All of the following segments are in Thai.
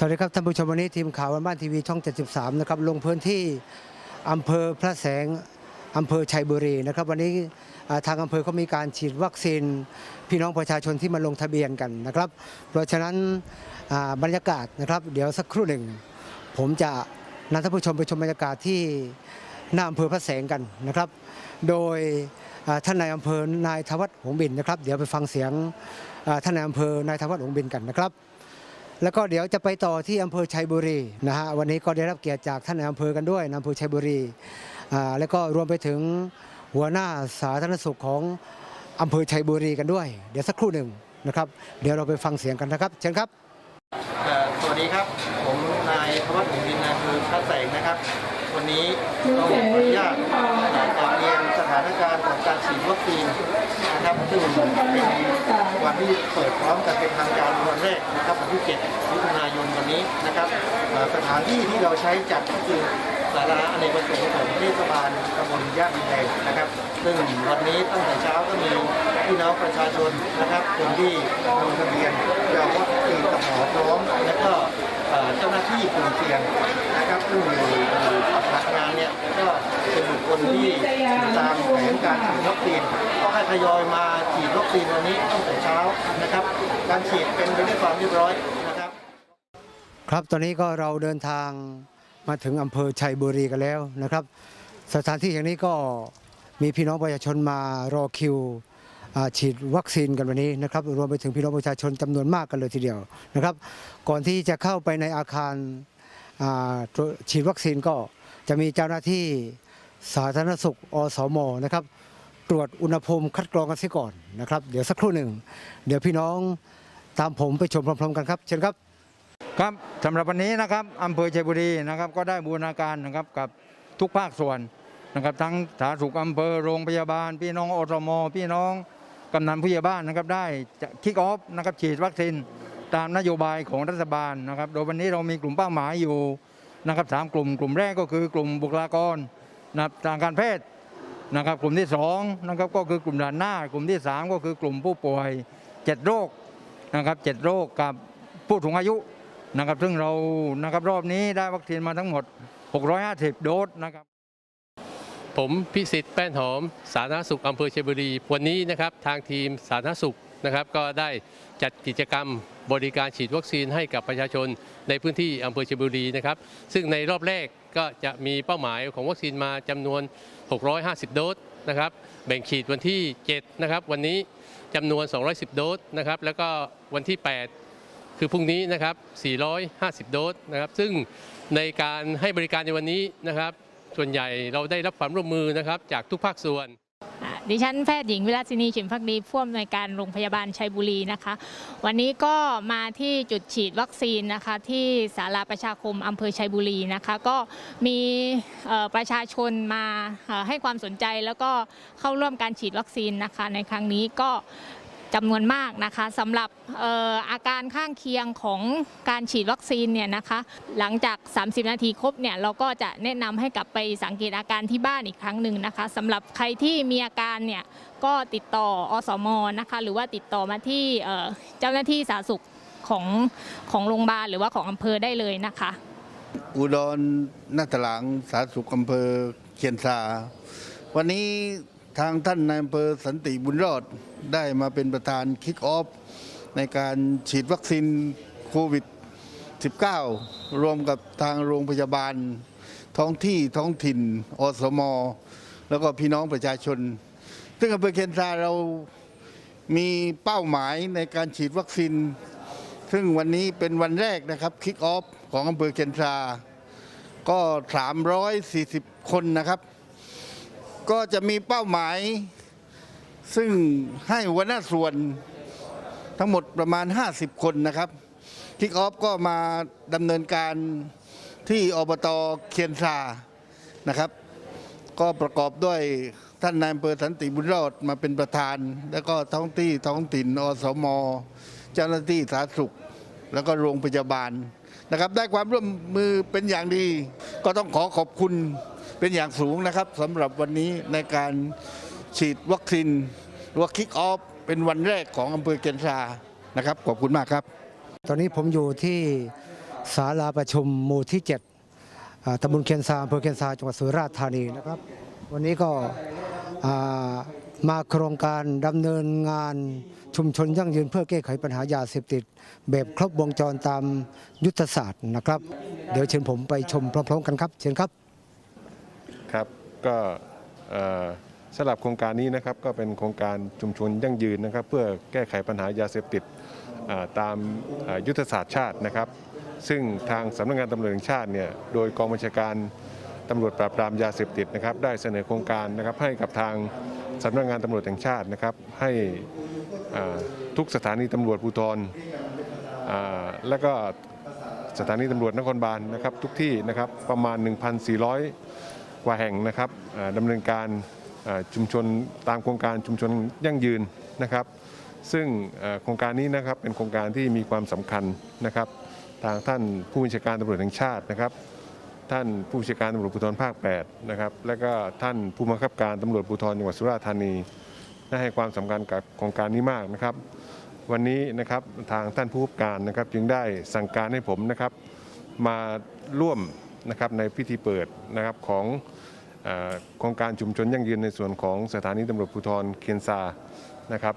สวัสดีครับท่านผู้ชมวันนี้ทีมข่าววันบ้านทีวีช่อง 73 นะครับลงพื้นที่อำเภอพระแสงอำเภอชัยบุรีนะครับ วันนี้ทางอำเภอเขามีการฉีดวัคซีน พี่น้องประชาชนที่มาลงทะเบียนกันนะครับ เพราะฉะนั้นบรรยากาศนะครับ เดี๋ยวสักครู่หนึ่ง ผมจะนำท่านผู้ชมไปชมบรรยากาศที่หน้าอำเภอพระแสงกันนะครับ โดยท่านนายอำเภอนายธวัฒน์หงบินนะครับ เดี๋ยวไปฟังเสียงท่านนายอำเภอนายธวัฒน์หงบินกันนะครับ แล้วก็เดี๋ยวจะไปต่อที่อำเภอชัยบุรีนะฮะวันนี้ก็ได้รับเกียรติจากท่านนายอำเภอกันด้วยอำเภอชัยบุรีอ่าแล้วก็รวมไปถึงหัวหน้าสาธารณสุขของอำเภอชัยบุรีกันด้วย เดี๋ยวสักครู่หนึ่งนะครับ เดี๋ยวเราไปฟังเสียงกันนะครับ เชิญครับสวัสดีครับ ผมนายธวัฒน์หงส์ดินนาคือพระแสงนะครับ วันนี้ต้องขออนุญาตกราบเรียนสถานการณ์ของการฉีดวัคซีนนะครับซึ่งเป็นวันที่เปิดพร้อมกันเป็นทางการวันแรกนะครับวันที่7มิถุนายนวันนี้นะครับสถานที่ที่เราใช้จัดก็คือศาลาอเนกประสงค์ของเทศบาลตำบลย่านดินแดงนะครับ ซึ่งวันนี้ตั้งแต่เช้าก็มีพี่น้องประชาชนนะครับคนที่ลงทะเบียนจะเอาวัคซีนกับหมอพร้อมแล้วก็ เจ้าหน้าที่กลุ่มเสี่ยงนะครับซึ่งอยู่อยู่ปฏิบัติงานเนี่ยก็เป็นบุคคลที่ติดตามแผนการฉีดวัคซีนก็ให้ทยอยมาฉีดวัคซีนวันนี้ตั้งแต่เช้านะครับ การฉีดเป็นไปด้วยความเรียบร้อยนะครับ ครับตอนนี้ก็เราเดินทางมาถึงอำเภอชัยบุรีกันแล้วนะครับ สถานที่แห่งนี้ก็มีพี่น้องประชาชนมารอคิว ฉีดวัคซีนกันวันนี้นะครับรวมไปถึงพี่น้องประชาชนจำนวนมากกันเลยทีเดียวนะครับ ก่อนที่จะเข้าไปในอาคารฉีดวัคซีนก็จะมีเจ้าหน้าที่สาธารณสุขอสมนะครับ ตรวจอุณหภูมิคัดกรองกันเสียก่อนนะครับ เดี๋ยวสักครู่หนึ่ง เดี๋ยวพี่น้องตามผมไปชมพร้อมๆกันครับ เชิญครับ ครับสำหรับวันนี้นะครับอำเภอชัยบุรีนะครับ ก็ได้บูรณาการนะครับกับทุกภาคส่วนนะครับ ทั้งสาธารณสุขอำเภอโรงพยาบาล พี่น้องอสมพี่น้อง กำนันผู้ใหญ่บ้านนะครับได้จะคิกออฟนะครับฉีดวัคซีนตามนโยบายของรัฐบาลนะครับ โดยวันนี้เรามีกลุ่มเป้าหมายอยู่นะครับสามกลุ่ม กลุ่มแรกก็คือกลุ่มบุคลากรนะทางการแพทย์นะครับ กลุ่มที่สองนะครับก็คือกลุ่มด่านหน้า กลุ่มที่สามก็คือกลุ่มผู้ป่วยเจ็ดโรคนะครับเจ็ดโรคกับผู้สูงอายุนะครับ ซึ่งเรานะครับรอบนี้ได้วัคซีนมาทั้งหมด 650 โดสนะครับ ผมพิสิทธิ์แป้นหอม สาธารณสุขอำเภอเชียงบุรี วันนี้นะครับทางทีมสาธารณสุขนะครับก็ได้จัดกิจกรรมบริการฉีดวัคซีนให้กับประชาชนในพื้นที่อำเภอเชียงบุรีนะครับ ซึ่งในรอบแรกก็จะมีเป้าหมายของวัคซีนมาจำนวน 650 โดสนะครับ แบ่งฉีดวันที่ 7 นะครับ วันนี้จำนวน 210 โดสนะครับ แล้วก็วันที่ 8 คือพรุ่งนี้นะครับ 450 โดสนะครับ ซึ่งในการให้บริการในวันนี้นะครับ ส่วนใหญ่เราได้รับความร่วมมือนะครับจากทุกภาคส่วน ดิฉันแพทย์หญิงวิลาสินีฉิมพักดีผู้อำนวยการโรงพยาบาลชัยบุรีนะคะ วันนี้ก็มาที่จุดฉีดวัคซีนนะคะที่ศาลาประชาคมอำเภอชัยบุรีนะคะ ก็มีประชาชนมาให้ความสนใจแล้วก็เข้าร่วมการฉีดวัคซีนนะคะในครั้งนี้ก็ จำนวนมากนะคะสำหรับอออาการข้างเคียงของการฉีดวัคซีนเนี่ยนะคะหลังจาก 30 นาทีครบเนี่ยเราก็จะแนะนำให้กลับไปสังเกตอาการที่บ้านอีกครั้งหนึ่งนะคะสำหรับใครที่มีอาการเนี่ยก็ติดต่ออสมนะคะหรือว่าติดต่อมาที่เจ้าหน้าที่สาธารณสุขของของโรงพยาบาลหรือว่าของอำเภอได้เลยนะคะ อุดรนาตหลังสาธารณสุขอำเภอเคียนซาวันนี้ทางท่านนายอำเภอสันติบุญรอด ได้มาเป็นประธานคิกออฟในการฉีดวัคซีนโควิด 19 รวมกับทางโรงพยาบาล ท้องที่ท้องถิ่น อสม แล้วก็พี่น้องประชาชน ซึ่งอำเภอเคียนซาเรามีเป้าหมายในการฉีดวัคซีน ซึ่งวันนี้เป็นวันแรกนะครับคิกออฟของอำเภอเคียนซาก็ 340 คนนะครับ ก็จะมีเป้าหมาย ซึ่งให้หัวหน้าส่วนทั้งหมดประมาณ 50 คนนะครับคิกออฟก็มาดำเนินการที่อบตเคียนซานะครับ ก็ประกอบด้วยท่านนายอำเภอสันติบุญรอดมาเป็นประธาน แล้วก็ท้องที่ท้องถิ่นอสม เจ้าหน้าที่สาธารณสุข แล้วก็โรงพยาบาลนะครับ ได้ความร่วมมือเป็นอย่างดี ก็ต้องขอขอบคุณเป็นอย่างสูงนะครับสำหรับวันนี้ในการ ฉีดวัคซีนหรือว่าคิกออฟเป็นวันแรกของอำเภอเกียนซานะครับขอบคุณมากครับ ตอนนี้ผมอยู่ที่ศาลาประชุมหมู่ที่7อ่าตำบลเคียนซาอำเภอเคียนซาจังหวัดสุราษฎร์ธานีนะครับ วันนี้ก็อ่ามาโครงการดำเนินงานชุมชนยั่งยืนเพื่อแก้ไขปัญหายาเสพติด แบบครบวงจรตามยุทธศาสตร์นะครับ เดี๋ยวเชิญผมไปชมพร้อมๆกันครับ เชิญครับ ครับก็เอ่อ สำหรับโครงการนี้นะครับก็เป็นโครงการชุมชนยั่งยืนนะครับ เพื่อแก้ไขปัญหายาเสพติดตามยุทธศาสตร์ชาตินะครับ ซึ่งทางสำนักงานตำรวจแห่งชาติเนี่ยโดยกองบัญชาการตำรวจปราบปรามยาเสพติดนะครับ ได้เสนอโครงการนะครับให้กับทางสำนักงานตำรวจแห่งชาตินะครับ ให้ทุกสถานีตำรวจภูธรและก็สถานีตำรวจนครบาลนะครับ ทุกที่นะครับประมาณ 1,400 กว่าแห่งนะครับดำเนินการ ชุมชนตามโครงการชุมชนยั่งยืนนะครับ ซึ่งโครงการนี้นะครับเป็นโครงการที่มีความสำคัญนะครับทางท่านผู้บัญชาการตำรวจแห่งชาตินะครับ ท่านผู้บัญชาการตำรวจภูธรภาค8นะครับและก็ท่านผู้บังคับการตำรวจภูธรจังหวัดสุราษฎร์ธานีได้ให้ความสำคัญกับโครงการนี้มากนะครับ วันนี้นะครับทางท่านผู้บังคับการนะครับจึงได้สั่งการให้ผมนะครับมาร่วมนะครับในพิธีเปิดนะครับของ โครงการชุมชนยั่งยืนในส่วนของสถานีตำรวจภูธรเคียนซานะครับ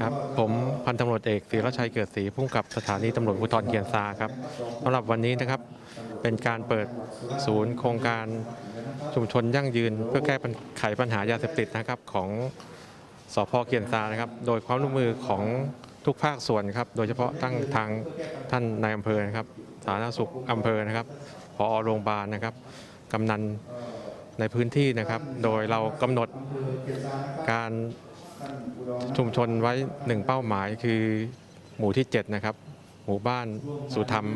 ครับผมพันตำรวจเอกศิรชัยเกิดศรีผู้กำกับสถานีตำรวจภูธรเกียนซาครับสำหรับวันนี้นะครับเป็นการเปิดศูนย์โครงการชุมชนยั่งยืน เพื่อแก้ไขปัญหายาเสพติดนะครับของสพเกียนซานะครับ โดยความร่วมมือของทุกภาคส่วนครับ โดยเฉพาะตั้งทางท่านนายอำเภอนะครับ สาธารณสุขอำเภอนะครับพอโรงพยาบาลนะครับกำนัน ในพื้นที่นะครับ โดยเรากำหนดการชุมชนไว้หนึ่งเป้าหมายคือหมู่ที่ 7 นะครับ หมู่บ้านสุธรรม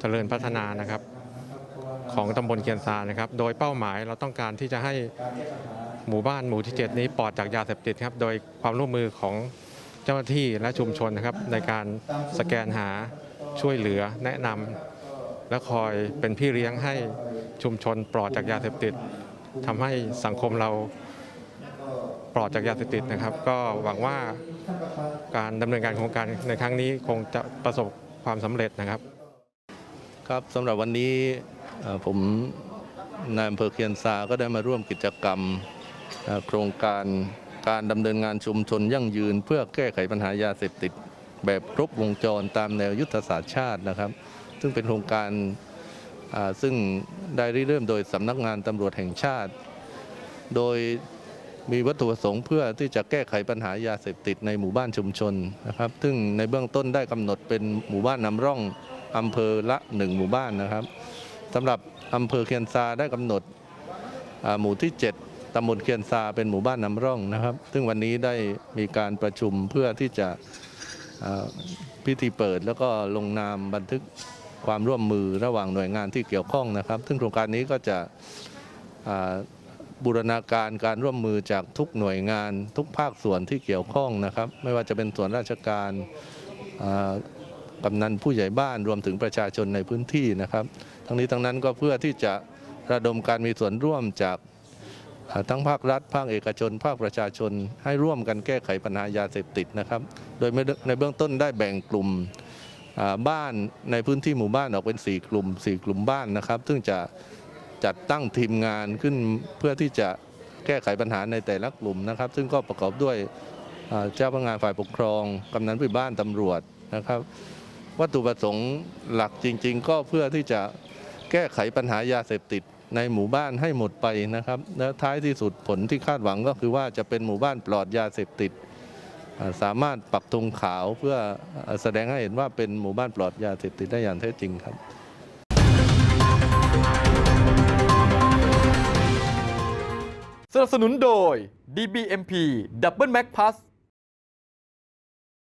เจริญพัฒนานะครับ ของตำบลเกียนซานะครับ โดยเป้าหมายเราต้องการที่จะให้หมู่บ้านหมู่ที่ 7 นี้ปลอดจากยาเสพติดครับ โดยความร่วมมือของเจ้าหน้าที่และชุมชนนะครับ ในการสแกนหาช่วยเหลือแนะนำและคอยเป็นพี่เลี้ยงให้ ชุมชนปลอดจากยาเสพติดทำให้สังคมเราปลอดจากยาเสพติดนะครับ ก็หวังว่าการดำเนินการโครงการในครั้งนี้คงจะประสบความสำเร็จนะครับ ครับสำหรับวันนี้ผมนายอำเภอเคียนซาก็ได้มาร่วมกิจกรรมโครงการการดำเนินงานชุมชนยั่งยืน เพื่อแก้ไขปัญหายาเสพติด แบบครบวงจรตามแนวยุทธศาสตร์ชาตินะครับ ซึ่งเป็นโครงการ ซึ่งได้ริเริ่มโดยสำนักงานตำรวจแห่งชาติ โดยมีวัตถุประสงค์เพื่อที่จะแก้ไขปัญหายาเสพติดในหมู่บ้านชุมชนนะครับ ซึ่งในเบื้องต้นได้กำหนดเป็นหมู่บ้านนำร่องอำเภอละหนึ่งหมู่บ้านนะครับสำหรับอำเภอเคียนซาได้กำหนดหมู่ที่ 7ตำบลเคียนซาเป็นหมู่บ้านนำร่องนะครับ ซึ่งวันนี้ได้มีการประชุมเพื่อที่จะพิธีเปิดแล้วก็ลงนามบันทึก ความร่วมมือระหว่างหน่วยงานที่เกี่ยวข้องนะครับ ซึ่งโครงการนี้ก็จะบูรณาการการร่วมมือจากทุกหน่วยงานทุกภาคส่วนที่เกี่ยวข้องนะครับ ไม่ว่าจะเป็นส่วนราชการกำนันผู้ใหญ่บ้านรวมถึงประชาชนในพื้นที่นะครับ ทั้งนี้ทั้งนั้นก็เพื่อที่จะระดมการมีส่วนร่วมจากทั้งภาครัฐ ภาคเอกชน ภาคประชาชนให้ร่วมกันแก้ไขปัญหายาเสพติดนะครับ โดยในเบื้องต้นได้แบ่งกลุ่ม บ้านในพื้นที่หมู่บ้านออกเป็น 4 กลุ่ม 4 กลุ่มบ้านนะครับ ซึ่งจะจัดตั้งทีมงานขึ้นเพื่อที่จะแก้ไขปัญหาในแต่ละกลุ่มนะครับ ซึ่งก็ประกอบด้วยเจ้าพนักงานฝ่ายปกครองกำนันผู้บ้านตำรวจนะครับ วัตถุประสงค์หลักจริง ๆ ก็เพื่อที่จะแก้ไขปัญหายาเสพติดในหมู่บ้านให้หมดไปนะครับ และท้ายที่สุดผลที่คาดหวังก็คือว่าจะเป็นหมู่บ้านปลอดยาเสพติด สามารถปรับธงขาวเพื่อแสดงให้เห็นว่าเป็นหมู่บ้านปลอดยาเสพติดได้อย่างแท้จริงครับสนับสนุนโดย DBMP Double Max Plus